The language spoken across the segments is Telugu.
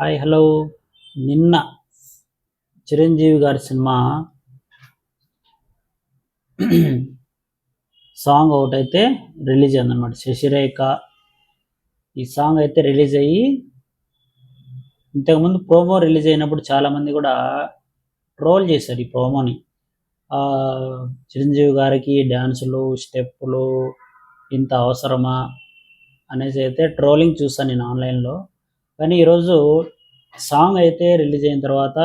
Hi hello. నిన్న చిరంజీవి గారి సినిమా సాంగ్ ఒకటైతే రిలీజ్ అయిందనమాట శశిరేఖ ఈ సాంగ్ అయితే రిలీజ్ అయ్యి ఇంతకుముందు ప్రోమో రిలీజ్ అయినప్పుడు చాలామంది కూడా ట్రోల్ చేశారు ఈ ప్రోమోని. చిరంజీవి గారికి డ్యాన్సులు స్టెప్పులు ఇంత అవసరమా అనేసి అయితే ట్రోలింగ్ చూసాను నేను ఆన్లైన్లో. కానీ ఈరోజు సాంగ్ అయితే రిలీజ్ అయిన తర్వాత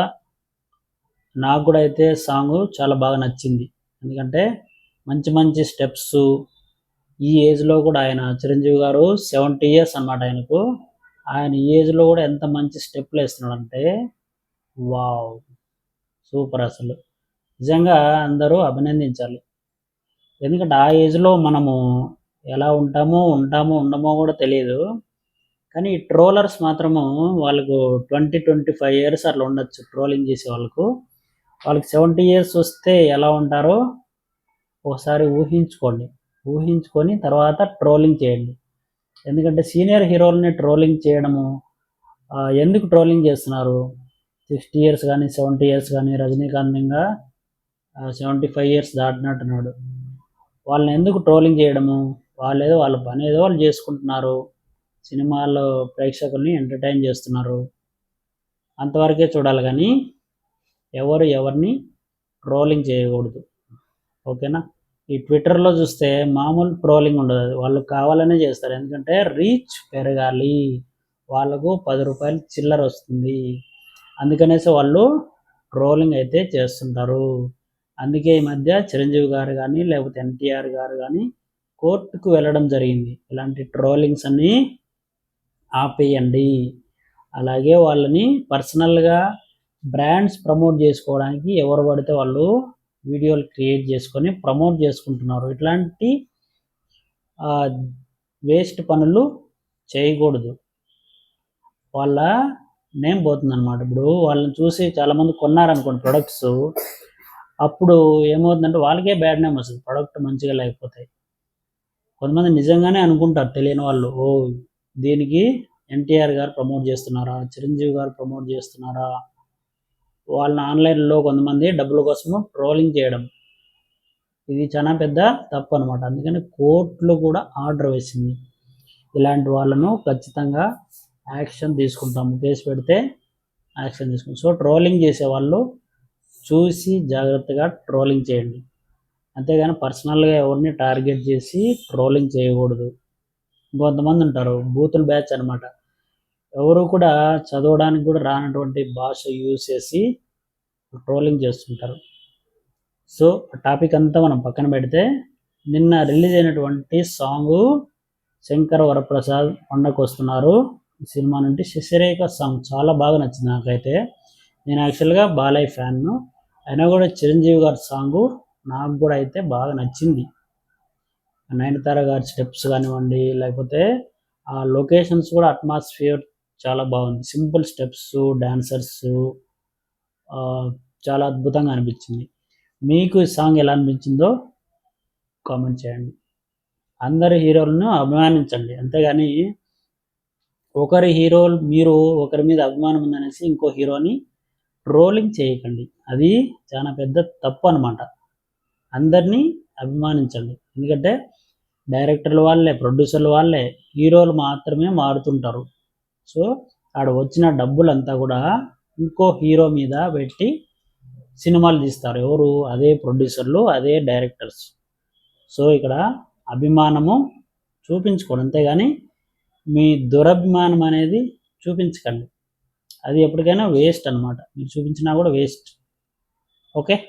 నాకు కూడా అయితే సాంగ్ చాలా బాగా నచ్చింది. ఎందుకంటే మంచి మంచి స్టెప్స్ ఈ ఏజ్లో కూడా ఆయన చిరంజీవి గారు సెవెంటీ ఇయర్స్ అన్నమాట ఆయనకు. ఆయన ఈ ఏజ్లో కూడా ఎంత మంచి స్టెప్లు వేస్తున్నాడంటే వావ్! సూపర్ అసలు. నిజంగా అందరూ అభినందించాలి. ఎందుకంటే ఆ ఏజ్లో మనము ఎలా ఉంటామో ఉంటామో ఉండమో కూడా తెలియదు. కానీ ఈ ట్రోలర్స్ మాత్రము వాళ్ళకు ట్వంటీ ట్వంటీ ఫైవ్ ఇయర్స్ అట్లా ఉండొచ్చు ట్రోలింగ్ చేసే వాళ్ళకు. వాళ్ళకి సెవెంటీ ఇయర్స్ వస్తే ఎలా ఉంటారో ఒకసారి ఊహించుకోండి. ఊహించుకొని తర్వాత ట్రోలింగ్ చేయండి. ఎందుకంటే సీనియర్ హీరోలని ట్రోలింగ్ చేయడము ఎందుకు ట్రోలింగ్ చేస్తున్నారు? సిక్స్టీ ఇయర్స్ కానీ సెవెంటీ ఇయర్స్ కానీ రజనీకాంత్ ఇంకా సెవెంటీ ఫైవ్ ఇయర్స్ దాటినట్టున్నాడు. వాళ్ళని ఎందుకు ట్రోలింగ్ చేయడము? వాళ్ళు ఏదో వాళ్ళ పని ఏదో వాళ్ళు చేసుకుంటున్నారు. సినిమాల్లో ప్రేక్షకుల్ని ఎంటర్టైన్ చేస్తున్నారు. అంతవరకే చూడాలి కానీ ఎవరు ఎవరిని ట్రోలింగ్ చేయకూడదు. ఓకేనా? ఈ ట్విట్టర్లో చూస్తే మామూలు ట్రోలింగ్ ఉండదు. వాళ్ళు కావాలనే చేస్తారు. ఎందుకంటే రీచ్ పెరగాలి. వాళ్ళకు పది రూపాయలు చిల్లర వస్తుంది. అందుకనేసి వాళ్ళు ట్రోలింగ్ అయితే చేస్తుంటారు. అందుకే ఈ మధ్య చిరంజీవి గారు కానీ లేకపోతే ఎన్టీఆర్ గారు కానీ కోర్టుకు వెళ్ళడం జరిగింది. ఇలాంటి ట్రోలింగ్స్ అన్నీ ఆపేయండి. అలాగే వాళ్ళని పర్సనల్గా బ్రాండ్స్ ప్రమోట్ చేసుకోవడానికి ఎవరు పడితే వాళ్ళు వీడియోలు క్రియేట్ చేసుకొని ప్రమోట్ చేసుకుంటున్నారు. ఇట్లాంటి వేస్ట్ పనులు చేయకూడదు. వాళ్ళ నేమ్ పోతుంది అనమాట ఇప్పుడు వాళ్ళని చూసి చాలామంది కొన్నారనుకోండి ప్రొడక్ట్స్. అప్పుడు ఏమవుతుందంటే వాళ్ళకే బ్యాడ్ నేమ్ వస్తుంది. ప్రొడక్ట్ మంచిగా లేకపోతే. కొంతమంది నిజంగానే అనుకుంటారు తెలియని వాళ్ళు ఓ దీనికి ఎన్టీఆర్ గారు ప్రమోట్ చేస్తున్నారా? చిరంజీవి గారు ప్రమోట్ చేస్తున్నారా? వాళ్ళని ఆన్లైన్లో కొంతమంది డబ్బుల కోసము ట్రోలింగ్ చేయడం. ఇది చాలా పెద్ద తప్పు అనమాట అందుకని కోర్టులో కూడా ఆర్డర్ వేసింది. ఇలాంటి వాళ్ళను ఖచ్చితంగా యాక్షన్ తీసుకుంటాము. కేసు పెడితే యాక్షన్ తీసుకుంటాం సో ట్రోలింగ్ చేసే వాళ్ళు చూసి జాగ్రత్తగా ట్రోలింగ్ చేయండి. అంతేగాని పర్సనల్గా ఎవరిని టార్గెట్ చేసి ట్రోలింగ్ చేయకూడదు. కొంతమంది ఉంటారు బూతుల బ్యాచ్ అనమాట ఎవరు కూడా చదవడానికి కూడా రానటువంటి భాష యూజ్ చేసి ట్రోలింగ్ చేస్తుంటారు. సో టాపిక్ అంతా మనం పక్కన పెడితే నిన్న రిలీజ్ అయినటువంటి సాంగ్ శంకర్ వరప్రసాద్ పండగకు వస్తున్నారు సినిమా నుండి శశిరేఖ సాంగ్ చాలా బాగా నచ్చింది నాకైతే. నేను యాక్చువల్గా బాలయ్య ఫ్యాన్ను అయినా కూడా చిరంజీవి గారి సాంగ్ నాకు కూడా అయితే బాగా నచ్చింది. నయనతార గారి స్టెప్స్ కానివ్వండి లేకపోతే ఆ లొకేషన్స్ కూడా అట్మాస్ఫియర్ చాలా బాగుంది. సింపుల్ స్టెప్స్ డాన్సర్స్ చాలా అద్భుతంగా అనిపించింది. మీకు ఈ సాంగ్ ఎలా అనిపించిందో కామెంట్ చేయండి. అందరి హీరోలను అభిమానించండి. అంతేగాని ఒకరి హీరో మీరు ఒకరి మీద అభిమానం ఉందనేసి ఇంకో హీరోని ట్రోలింగ్ చేయకండి. అది చాలా పెద్ద తప్పు అనమాట అందరినీ అభిమానించండి. ఎందుకంటే డైరెక్టర్ల వాళ్ళే ప్రొడ్యూసర్ల వాళ్ళే హీరోలు మాత్రమే మారుతుంటారు. సో ఆడ వచ్చిన డబ్బులంతా కూడా ఇంకో హీరో మీద పెట్టి సినిమాలు తీస్తారు. ఎవరు? అదే ప్రొడ్యూసర్లు అదే డైరెక్టర్స్. సో ఇక్కడ అభిమానము చూపించుకోండి. అంతేగాని మీ దురభిమానం అనేది చూపించకండి. అది ఎప్పటికైనా వేస్ట్ అన్నమాట. మీరు చూపించినా కూడా వేస్ట్. ఓకే?